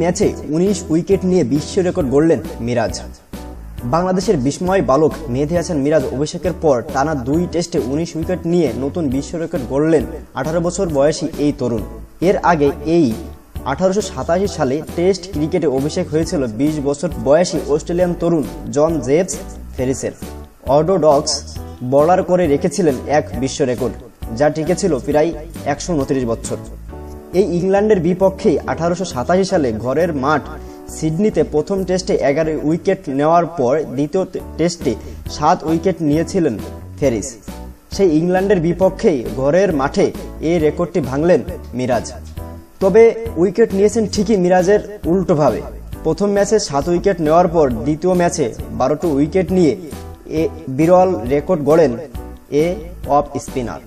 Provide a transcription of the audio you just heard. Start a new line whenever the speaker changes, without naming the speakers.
ম্যাচে উনিশ উইকেট নিয়ে বিশ্ব রেকর্ড গড়লেন মিরাজ। বাংলাদেশের বিস্ময় বালক মেহেদি হাসান মিরাজ অভিষেকের পর টানা দুই টেস্টে উনিশ উইকেট নিয়ে নতুন বিশ্ব রেকর্ড গড়লেন আঠারো বছর বয়সী এই তরুণ। এর আগে এই আঠারোশো সাতাশি সালে টেস্ট ক্রিকেটে অভিষেক হয়েছিল বিশ বছর বয়সী অস্ট্রেলিয়ান তরুণ জন জেবস ফেরিসের। অর্ডোডক্স বলার করে রেখেছিলেন এক বিশ্ব রেকর্ড, যা টিকেছিল প্রায় একশো উনত্রিশ বছর। এই ইংল্যান্ডের বিপক্ষে আঠারোশো সাতাশি সালে ঘরের মাঠ সিডনিতে প্রথম টেস্টে এগারো উইকেট নেওয়ার পর দ্বিতীয় টেস্টে সাত উইকেট নিয়েছিলেন ফেরিস। সেই ইংল্যান্ডের বিপক্ষেই ঘরের মাঠে এই রেকর্ডটি ভাঙলেন মিরাজ। তবে উইকেট নিয়েছেন ঠিকই মিরাজের উল্টোভাবে। প্রথম ম্যাচে সাত উইকেট নেওয়ার পর দ্বিতীয় ম্যাচে বারোটি উইকেট নিয়ে এ বিরল রেকর্ড গড়েন এ অফ স্পিনার।